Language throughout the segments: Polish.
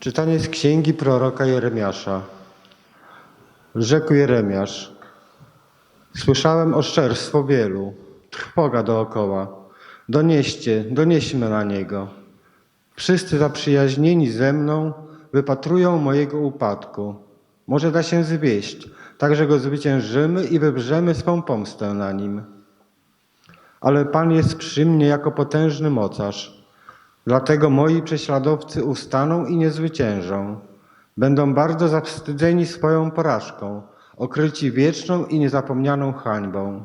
Czytanie z księgi proroka Jeremiasza. Rzekł Jeremiasz: Słyszałem oszczerstwo wielu, trwoga dookoła. Donieście, donieśmy na niego. Wszyscy zaprzyjaźnieni ze mną wypatrują mojego upadku. Może da się zwieść, tak że go zwyciężymy i wybrzemy swą pomstę na nim. Ale Pan jest przy mnie jako potężny mocarz. Dlatego moi prześladowcy ustaną i nie zwyciężą. Będą bardzo zawstydzeni swoją porażką, okryci wieczną i niezapomnianą hańbą.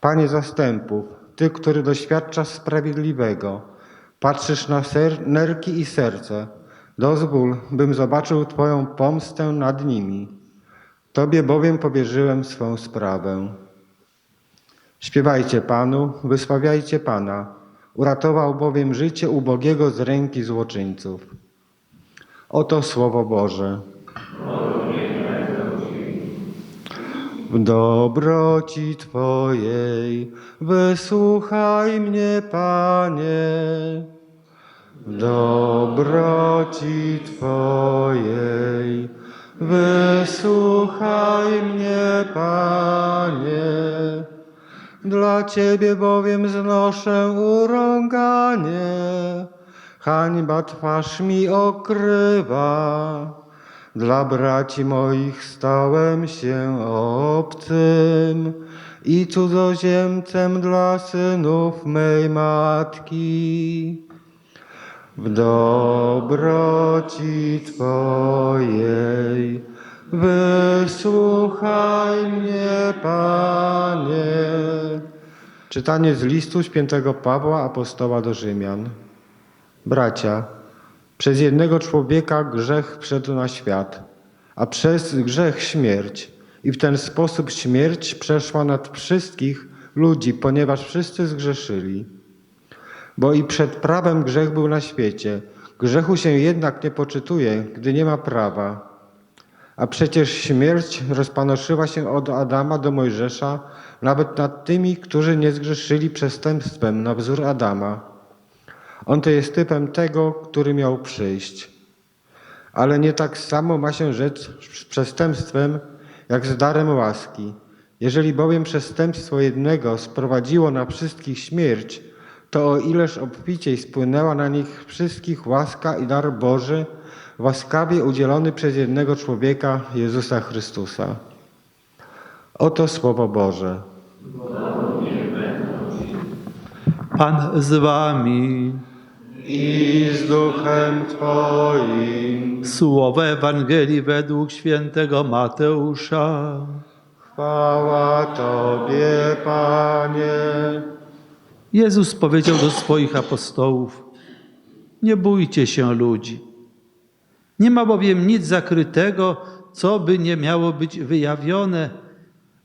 Panie zastępów, Ty, który doświadczasz sprawiedliwego, patrzysz na ser- nerki i serce, dozwól, bym zobaczył Twoją pomstę nad nimi. Tobie bowiem powierzyłem swą sprawę. Śpiewajcie Panu, wysławiajcie Pana. Uratował bowiem życie ubogiego z ręki złoczyńców. Oto Słowo Boże. W dobroci Twojej wysłuchaj mnie, Panie. W dobroci Twojej wysłuchaj mnie, Panie. Dla Ciebie bowiem znoszę urąganie, hańba twarz mi okrywa. Dla braci moich stałem się obcym i cudzoziemcem dla synów mej matki. W dobroci Twojej wysłuchaj mnie, Panie. Czytanie z listu świętego Pawła apostoła do Rzymian. Bracia, przez jednego człowieka grzech wszedł na świat, a przez grzech śmierć. I w ten sposób śmierć przeszła nad wszystkich ludzi, ponieważ wszyscy zgrzeszyli. Bo i przed prawem grzech był na świecie. Grzechu się jednak nie poczytuje, gdy nie ma prawa. A przecież śmierć rozpanoszyła się od Adama do Mojżesza, nawet nad tymi, którzy nie zgrzeszyli przestępstwem na wzór Adama. On to jest typem tego, który miał przyjść. Ale nie tak samo ma się rzecz z przestępstwem, jak z darem łaski. Jeżeli bowiem przestępstwo jednego sprowadziło na wszystkich śmierć, to o ileż obficiej spłynęła na nich wszystkich łaska i dar Boży, łaskawie udzielony przez jednego człowieka, Jezusa Chrystusa. Oto Słowo Boże. Pan z wami. I z duchem Twoim. Słowo Ewangelii według świętego Mateusza. Chwała Tobie, Panie. Jezus powiedział do swoich apostołów: Nie bójcie się ludzi. Nie ma bowiem nic zakrytego, co by nie miało być wyjawione,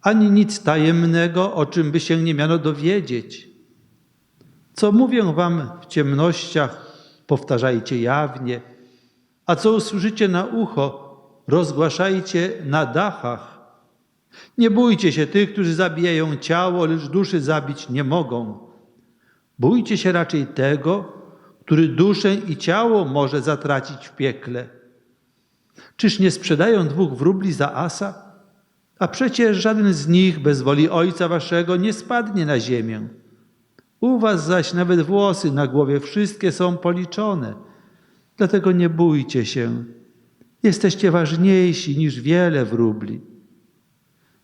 ani nic tajemnego, o czym by się nie miano dowiedzieć. Co mówię wam w ciemnościach, powtarzajcie jawnie, a co usłyszycie na ucho, rozgłaszajcie na dachach. Nie bójcie się tych, którzy zabijają ciało, lecz duszy zabić nie mogą. Bójcie się raczej tego, który duszę i ciało może zatracić w piekle. Czyż nie sprzedają dwóch wróbli za asa? A przecież żaden z nich bez woli Ojca Waszego nie spadnie na ziemię. U Was zaś nawet włosy na głowie wszystkie są policzone. Dlatego nie bójcie się. Jesteście ważniejsi niż wiele wróbli.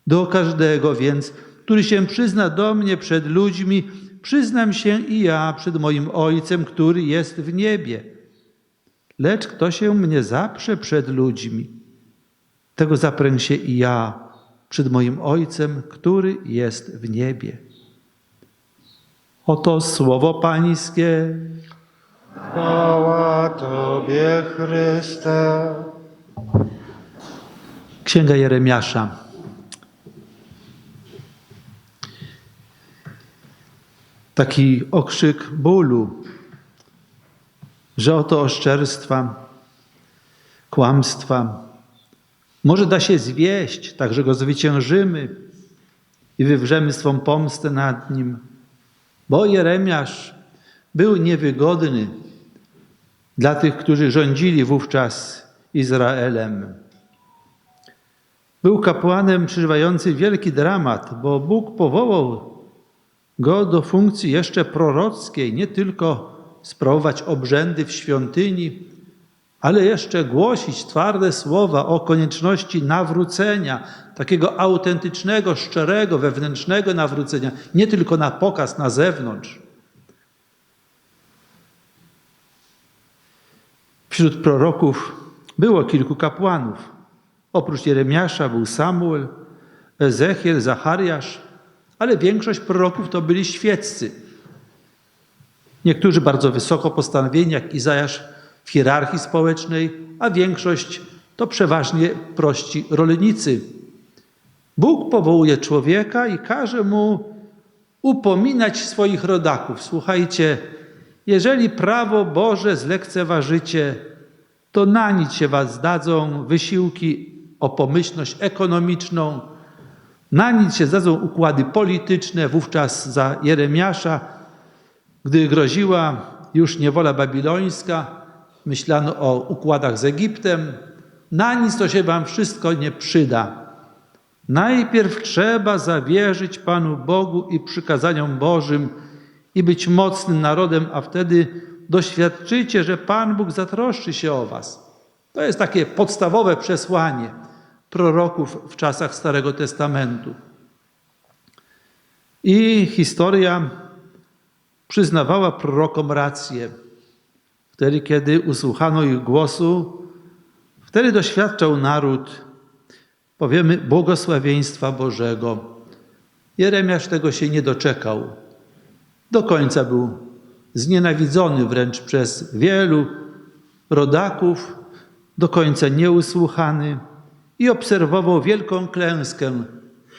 Do każdego więc, który się przyzna do mnie przed ludźmi, przyznam się i ja przed moim Ojcem, który jest w niebie. Lecz kto się mnie zaprze przed ludźmi, tego zaprę się i ja przed moim Ojcem, który jest w niebie. Oto słowo Pańskie. Chwała Tobie, Chryste. Księga Jeremiasza. Taki okrzyk bólu, że oto oszczerstwa, kłamstwa, może da się zwieść, tak że go zwyciężymy i wywrzemy swą pomstę nad nim. Bo Jeremiasz był niewygodny, dla tych, którzy rządzili wówczas Izraelem. Był kapłanem przeżywający wielki dramat, bo Bóg powołał go do funkcji jeszcze prorockiej, nie tylko sprawować obrzędy w świątyni, ale jeszcze głosić twarde słowa o konieczności nawrócenia, takiego autentycznego, szczerego, wewnętrznego nawrócenia, nie tylko na pokaz, na zewnątrz. Wśród proroków było kilku kapłanów. Oprócz Jeremiasza był Samuel, Ezechiel, Zachariasz, ale większość proroków to byli świeccy. Niektórzy bardzo wysoko postanowieni, jak Izajasz w hierarchii społecznej, a większość to przeważnie prości rolnicy. Bóg powołuje człowieka i każe mu upominać swoich rodaków. Słuchajcie, jeżeli prawo Boże zlekceważycie, to na nic się was zdadzą wysiłki o pomyślność ekonomiczną, na nic się zdadzą układy polityczne. Wówczas za Jeremiasza, gdy groziła już niewola babilońska, myślano o układach z Egiptem. Na nic to się wam wszystko nie przyda. Najpierw trzeba zawierzyć Panu Bogu i przykazaniom Bożym i być mocnym narodem, a wtedy doświadczycie, że Pan Bóg zatroszczy się o was. To jest takie podstawowe przesłanie proroków w czasach Starego Testamentu. I historia przyznawała prorokom rację. Wtedy, kiedy usłuchano ich głosu, wtedy doświadczał naród, powiemy, błogosławieństwa Bożego. Jeremiasz tego się nie doczekał. Do końca był znienawidzony wręcz przez wielu rodaków, do końca nieusłuchany i obserwował wielką klęskę,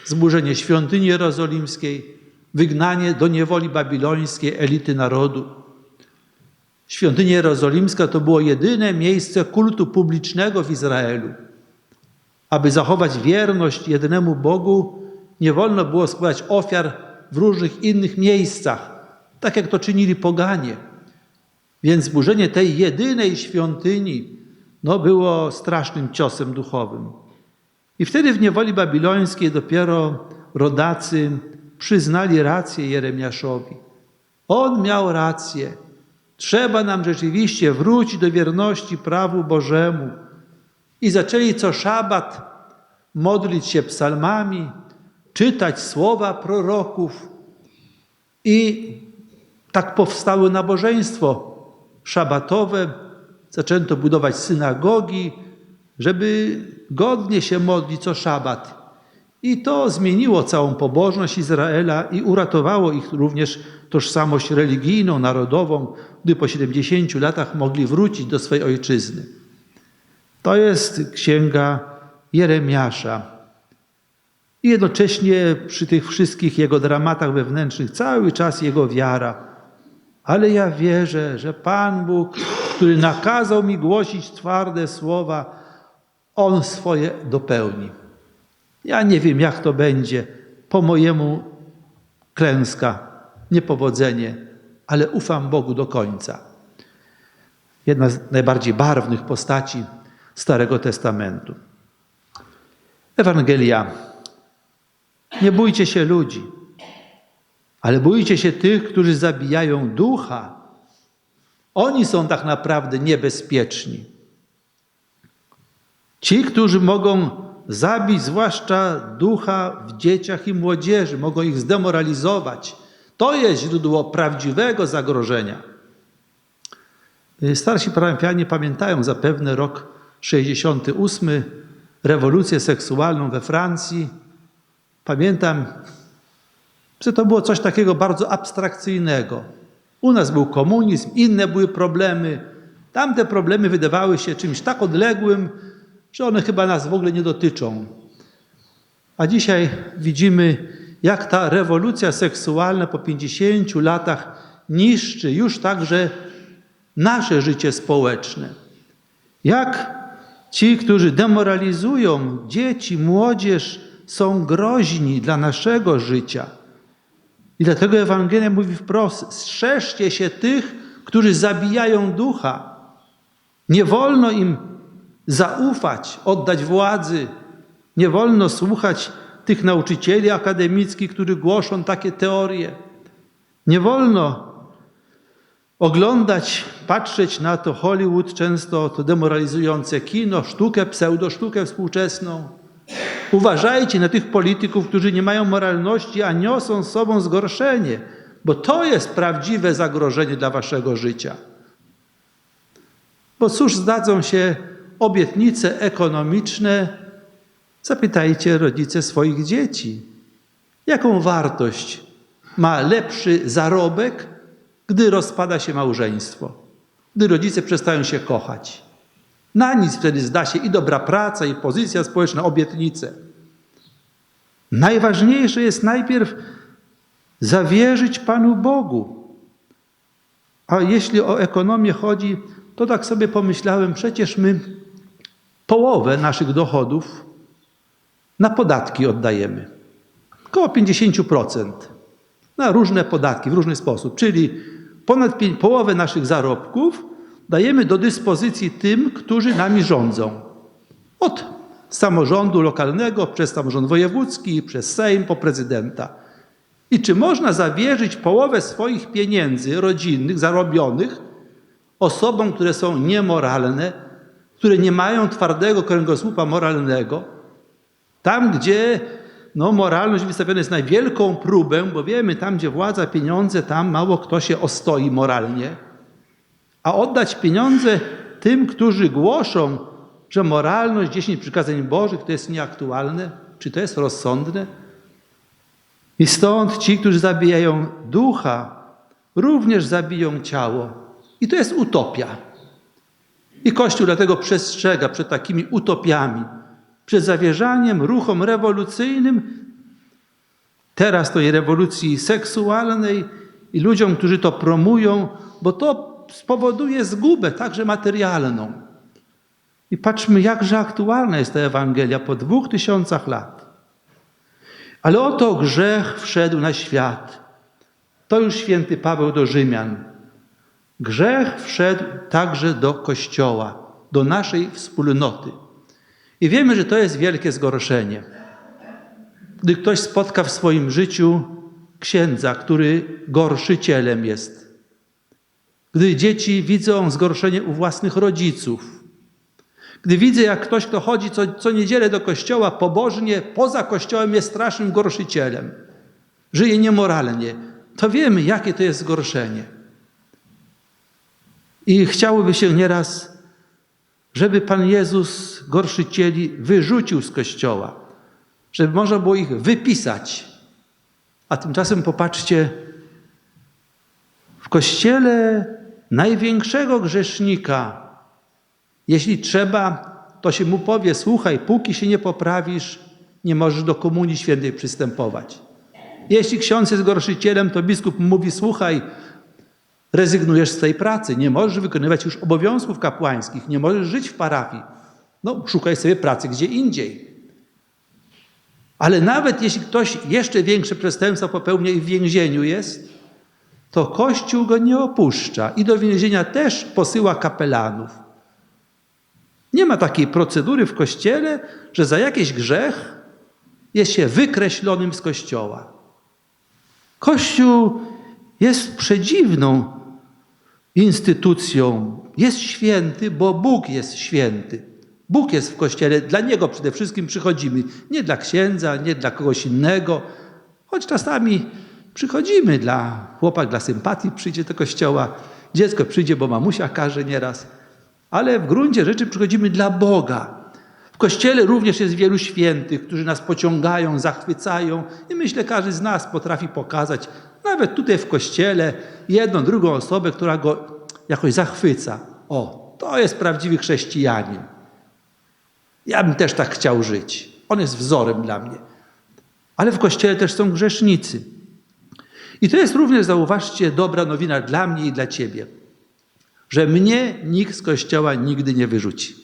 zburzenie świątyni jerozolimskiej, wygnanie do niewoli babilońskiej elity narodu. Świątynia jerozolimska to było jedyne miejsce kultu publicznego w Izraelu. Aby zachować wierność jednemu Bogu, nie wolno było składać ofiar w różnych innych miejscach, tak jak to czynili poganie. Więc zburzenie tej jedynej świątyni no, było strasznym ciosem duchowym. I wtedy w niewoli babilońskiej dopiero rodacy przyznali rację Jeremiaszowi. On miał rację. Trzeba nam rzeczywiście wrócić do wierności prawu Bożemu. I zaczęli co szabat modlić się psalmami, czytać słowa proroków. I tak powstało nabożeństwo szabatowe. Zaczęto budować synagogi, żeby godnie się modlić co szabat. I to zmieniło całą pobożność Izraela i uratowało ich również tożsamość religijną, narodową, gdy po 70 latach mogli wrócić do swojej ojczyzny. To jest księga Jeremiasza. I jednocześnie przy tych wszystkich jego dramatach wewnętrznych cały czas jego wiara. Ale ja wierzę, że Pan Bóg, który nakazał mi głosić twarde słowa, On swoje dopełni. Ja nie wiem, jak to będzie po mojemu klęska, niepowodzenie, ale ufam Bogu do końca. Jedna z najbardziej barwnych postaci Starego Testamentu. Ewangelia. Nie bójcie się ludzi, ale bójcie się tych, którzy zabijają ducha. Oni są tak naprawdę niebezpieczni. Ci, którzy mogą zabić zwłaszcza ducha w dzieciach i młodzieży, mogą ich zdemoralizować. To jest źródło prawdziwego zagrożenia. Starsi parafianie pamiętają zapewne rok 68, rewolucję seksualną we Francji. Pamiętam, że to było coś takiego bardzo abstrakcyjnego. U nas był komunizm, inne były problemy. Tamte problemy wydawały się czymś tak odległym, że one chyba nas w ogóle nie dotyczą. A dzisiaj widzimy, jak ta rewolucja seksualna po 50 latach niszczy już także nasze życie społeczne. Jak ci, którzy demoralizują dzieci, młodzież, są groźni dla naszego życia. I dlatego Ewangelia mówi wprost: strzeżcie się tych, którzy zabijają ducha. Nie wolno im zaufać, oddać władzy. Nie wolno słuchać tych nauczycieli akademickich, którzy głoszą takie teorie. Nie wolno oglądać, patrzeć na to Hollywood, często to demoralizujące kino, sztukę, pseudosztukę współczesną. Uważajcie na tych polityków, którzy nie mają moralności, a niosą z sobą zgorszenie, bo to jest prawdziwe zagrożenie dla waszego życia. Bo cóż zdadzą się obietnice ekonomiczne? Zapytajcie rodzice swoich dzieci. Jaką wartość ma lepszy zarobek, gdy rozpada się małżeństwo, gdy rodzice przestają się kochać? Na nic wtedy zda się i dobra praca, i pozycja społeczna, obietnice. Najważniejsze jest najpierw zawierzyć Panu Bogu. A jeśli o ekonomię chodzi, to tak sobie pomyślałem, przecież my połowę naszych dochodów na podatki oddajemy. Około 50% na różne podatki w różny sposób. Czyli ponad połowę naszych zarobków dajemy do dyspozycji tym, którzy nami rządzą. Od samorządu lokalnego, przez samorząd wojewódzki, przez Sejm, po prezydenta. I czy można zawierzyć połowę swoich pieniędzy rodzinnych, zarobionych, osobom, które są niemoralne, które nie mają twardego kręgosłupa moralnego, tam, gdzie no, moralność wystawiona jest na wielką próbę, bo wiemy, tam, gdzie władza, pieniądze, tam mało kto się ostoi moralnie, a oddać pieniądze tym, którzy głoszą, że moralność, 10 przykazań Bożych to jest nieaktualne, czy to jest rozsądne? I stąd ci, którzy zabijają ducha, również zabiją ciało. I to jest utopia. I Kościół dlatego przestrzega przed takimi utopiami, przed zawierzaniem ruchom rewolucyjnym, teraz tej rewolucji seksualnej i ludziom, którzy to promują, bo to spowoduje zgubę, także materialną. I patrzmy, jakże aktualna jest ta Ewangelia po dwóch tysiącach lat. Ale oto grzech wszedł na świat. To już święty Paweł do Rzymian. Grzech wszedł także do Kościoła, do naszej wspólnoty. I wiemy, że to jest wielkie zgorszenie. Gdy ktoś spotka w swoim życiu księdza, który gorszycielem jest, gdy dzieci widzą zgorszenie u własnych rodziców, gdy widzę, jak ktoś, kto chodzi co, co niedzielę do kościoła pobożnie, poza kościołem jest strasznym gorszycielem, żyje niemoralnie, to wiemy, jakie to jest zgorszenie. I chciałoby się nieraz, żeby Pan Jezus gorszycieli wyrzucił z kościoła, żeby można było ich wypisać. A tymczasem popatrzcie, w kościele największego grzesznika, jeśli trzeba, to się mu powie: Słuchaj, póki się nie poprawisz, nie możesz do Komunii Świętej przystępować. Jeśli ksiądz jest gorszycielem, to biskup mówi: Słuchaj, rezygnujesz z tej pracy, nie możesz wykonywać już obowiązków kapłańskich, nie możesz żyć w parafii. No, szukaj sobie pracy gdzie indziej. Ale nawet jeśli ktoś jeszcze większe przestępstwa popełnia i w więzieniu jest, to Kościół go nie opuszcza i do więzienia też posyła kapelanów. Nie ma takiej procedury w Kościele, że za jakiś grzech jest się wykreślonym z Kościoła. Kościół jest przedziwną instytucją. Jest święty, bo Bóg jest święty. Bóg jest w kościele, dla Niego przede wszystkim przychodzimy. Nie dla księdza, nie dla kogoś innego, choć czasami przychodzimy dla chłopak, dla sympatii przyjdzie do kościoła, dziecko przyjdzie, bo mamusia każe nieraz, ale w gruncie rzeczy przychodzimy dla Boga. W kościele również jest wielu świętych, którzy nas pociągają, zachwycają i myślę, każdy z nas potrafi pokazać, nawet tutaj w kościele, jedną, drugą osobę, która go jakoś zachwyca. O, to jest prawdziwy chrześcijanin. Ja bym też tak chciał żyć. On jest wzorem dla mnie. Ale w kościele też są grzesznicy. I to jest również, zauważcie, dobra nowina dla mnie i dla ciebie, że mnie nikt z kościoła nigdy nie wyrzuci.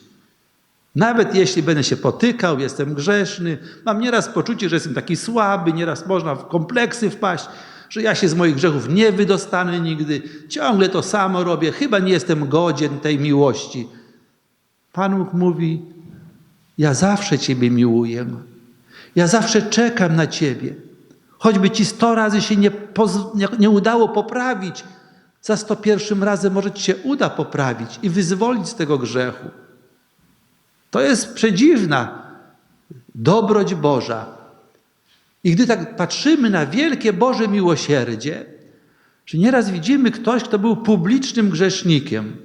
Nawet jeśli będę się potykał, jestem grzeszny, mam nieraz poczucie, że jestem taki słaby, nieraz można w kompleksy wpaść, że ja się z moich grzechów nie wydostanę nigdy, ciągle to samo robię, chyba nie jestem godzien tej miłości. Pan Bóg mówi: Ja zawsze Ciebie miłuję. Ja zawsze czekam na Ciebie. Choćby Ci sto razy się nie, nie, nie udało poprawić, za sto pierwszym razem może Ci się uda poprawić i wyzwolić z tego grzechu. To jest przedziwna dobroć Boża. I gdy tak patrzymy na wielkie Boże miłosierdzie, że nieraz widzimy ktoś, kto był publicznym grzesznikiem,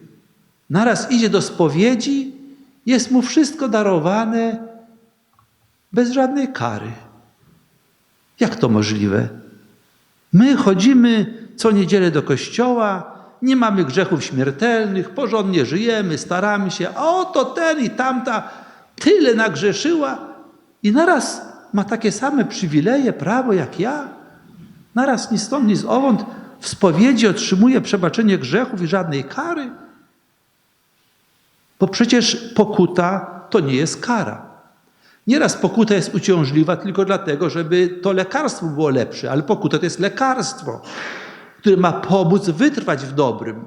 naraz idzie do spowiedzi, jest mu wszystko darowane bez żadnej kary. Jak to możliwe? My chodzimy co niedzielę do kościoła, nie mamy grzechów śmiertelnych, porządnie żyjemy, staramy się, a oto ten i tamta tyle nagrzeszyła i naraz ma takie same przywileje, prawo jak ja. Naraz ni stąd, ni zowąd w spowiedzi otrzymuje przebaczenie grzechów i żadnej kary. Bo przecież pokuta to nie jest kara. Nieraz pokuta jest uciążliwa tylko dlatego, żeby to lekarstwo było lepsze, ale pokuta to jest lekarstwo, które ma pomóc wytrwać w dobrym.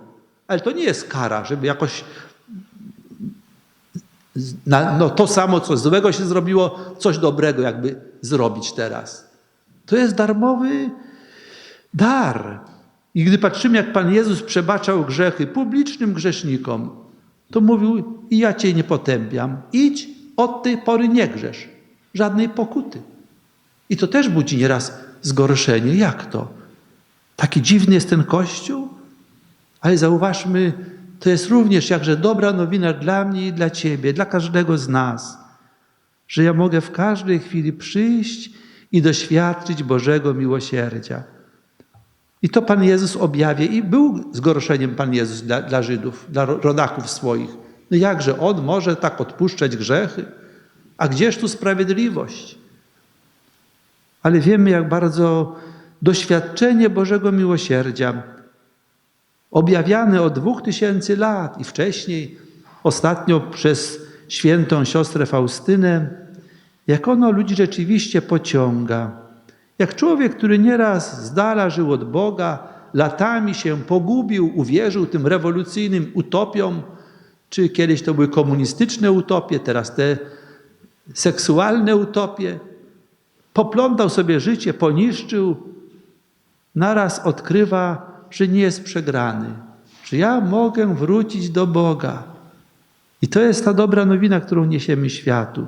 Ale to nie jest kara, żeby jakoś no, to samo, co złego się zrobiło, coś dobrego jakby zrobić teraz. To jest darmowy dar. I gdy patrzymy, jak Pan Jezus przebaczał grzechy publicznym grzesznikom, to mówił, i ja Cię nie potępiam. Idź, od tej pory nie grzesz. Żadnej pokuty. I to też budzi nieraz zgorszenie. Jak to? Taki dziwny jest ten Kościół? Ale zauważmy, to jest również jakże dobra nowina dla mnie i dla Ciebie, dla każdego z nas, że ja mogę w każdej chwili przyjść i doświadczyć Bożego miłosierdzia. I to Pan Jezus objawia i był zgorszeniem Pan Jezus dla, dla Żydów, dla ro- rodaków swoich. No jakże On może tak odpuszczać grzechy? A gdzież tu sprawiedliwość? Ale wiemy, jak bardzo doświadczenie Bożego miłosierdzia, objawiane od dwóch tysięcy lat i wcześniej, ostatnio przez świętą siostrę Faustynę, jak ono ludzi rzeczywiście pociąga. Jak człowiek, który nieraz z dala żył od Boga, latami się pogubił, uwierzył tym rewolucyjnym utopiom, czy kiedyś to były komunistyczne utopie, teraz te seksualne utopie, poplątał sobie życie, poniszczył, naraz odkrywa, że nie jest przegrany, że ja mogę wrócić do Boga. I to jest ta dobra nowina, którą niesiemy światu.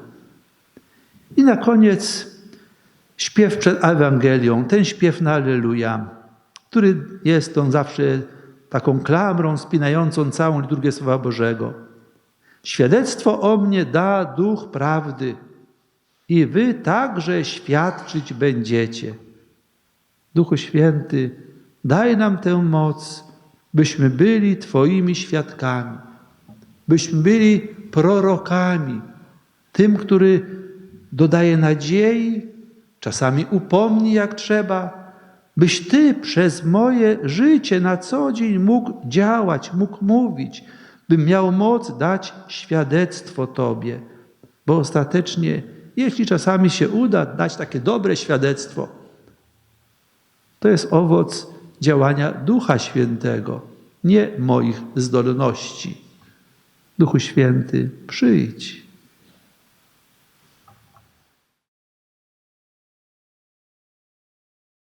I na koniec śpiew przed Ewangelią, ten śpiew na Alleluja, który jest on zawsze taką klamrą spinającą całą liturgię Słowa Bożego. Świadectwo o mnie da duch prawdy i wy także świadczyć będziecie. Duchu Święty, daj nam tę moc, byśmy byli Twoimi świadkami, byśmy byli prorokami, tym, który dodaje nadziei, czasami upomni jak trzeba, byś Ty przez moje życie na co dzień mógł działać, mógł mówić, bym miał moc dać świadectwo Tobie, bo ostatecznie, jeśli czasami się uda dać takie dobre świadectwo, to jest owoc działania Ducha Świętego, nie moich zdolności. Duchu Święty, przyjdź.